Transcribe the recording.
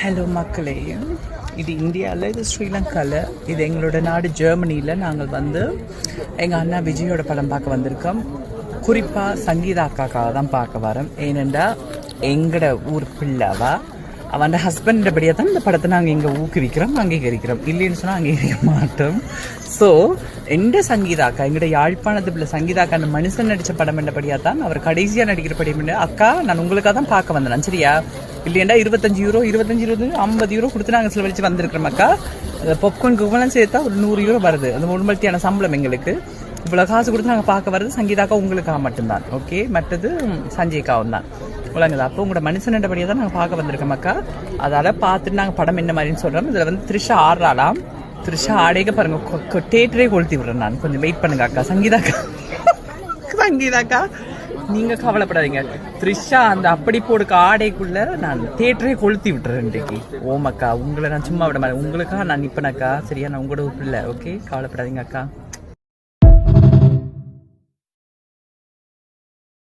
Hello மக்களே. இது இந்தியாவில் இது ஸ்ரீலங்காவில் இது எங்களோட நாடு ஜெர்மனியில் நாங்கள் வந்து எங்கள் அண்ணா விஜயோட படம் பார்க்க வந்திருக்கோம். குறிப்பாக சங்கீதா அக்காக்காக தான் பார்க்க வரோம். ஏனெண்டா எங்கட ஊர் பிள்ளைவா? அவன் ஹஸ்பண்டபடியாக தான் இந்த படத்தை நாங்கள் இங்கே ஊக்குவிக்கிறோம் அங்கீகரிக்கிறோம். இல்லைன்னு சொன்னால் அங்கீகரிக்க மாட்டோம். ஸோ எந்த சங்கீதாக்கா எங்கட யாழ்ப்பாணத்து பிள்ளை சங்கீதாக்கா அந்த மனுஷன் நடித்த படம் என்னபடியாக தான்? அவர் கடைசியாக நடிக்கிற படம் என்ன? அக்கா நான் உங்களுக்காக தான் பார்க்க வந்தேன் சரியா? இல்லையண்டா இருபத்தஞ்சு யூரோ இருபத்தஞ்சு இருபத்தஞ்சு ஐம்பது யூரோ கொடுத்து நாங்கள் செலவழிச்சு வந்திருக்கிறோம் அக்கா. பொப்கார்ன் குவெல்லாம் சேர்த்தா ஒரு நூறு யூரோ வருது. அந்த மூணு சம்பளம் எங்களுக்கு. இவ்வளோ காசு கொடுத்து நாங்கள் பார்க்க வர்றது சங்கீதாக்கா உங்களுக்காக மட்டும்தான். ஓகே மற்றது சஞ்சய்க்காவும் தான். விளங்குதா? அப்போ உங்களோட மனுஷனபடியாக தான் நாங்கள் பார்க்க வந்திருக்கோம் அக்கா. அதால் பார்த்துட்டு நாங்கள் படம் என்ன மாதிரின்னு சொல்கிறோம் இதில் வந்து த்ரிஷா ஆடுறாளாம். த்ரிஷா ஆடேக்க பாருங்க தேட்டரே கொளுத்தி விடுறேன் நான். கொஞ்சம் வெயிட் பண்ணுங்க அக்கா. சங்கீதாக்கா சங்கீதாக்கா நீங்க கவலைப்படாதீங்க. த்ரிஷா அந்த அப்படி போடுக்க ஆடைக்குள்ள நான் தேட்டரே கொளுத்தி விட்டுறேன் இன்றைக்கு. ஓமக்கா உங்களை நான் சும்மா விட மாட்டேன். உங்களுக்கா நான் நிப்பனக்கா சரியா? நான் உங்களோட பிள்ளை ஓகே கவலைப்படாதீங்க அக்கா.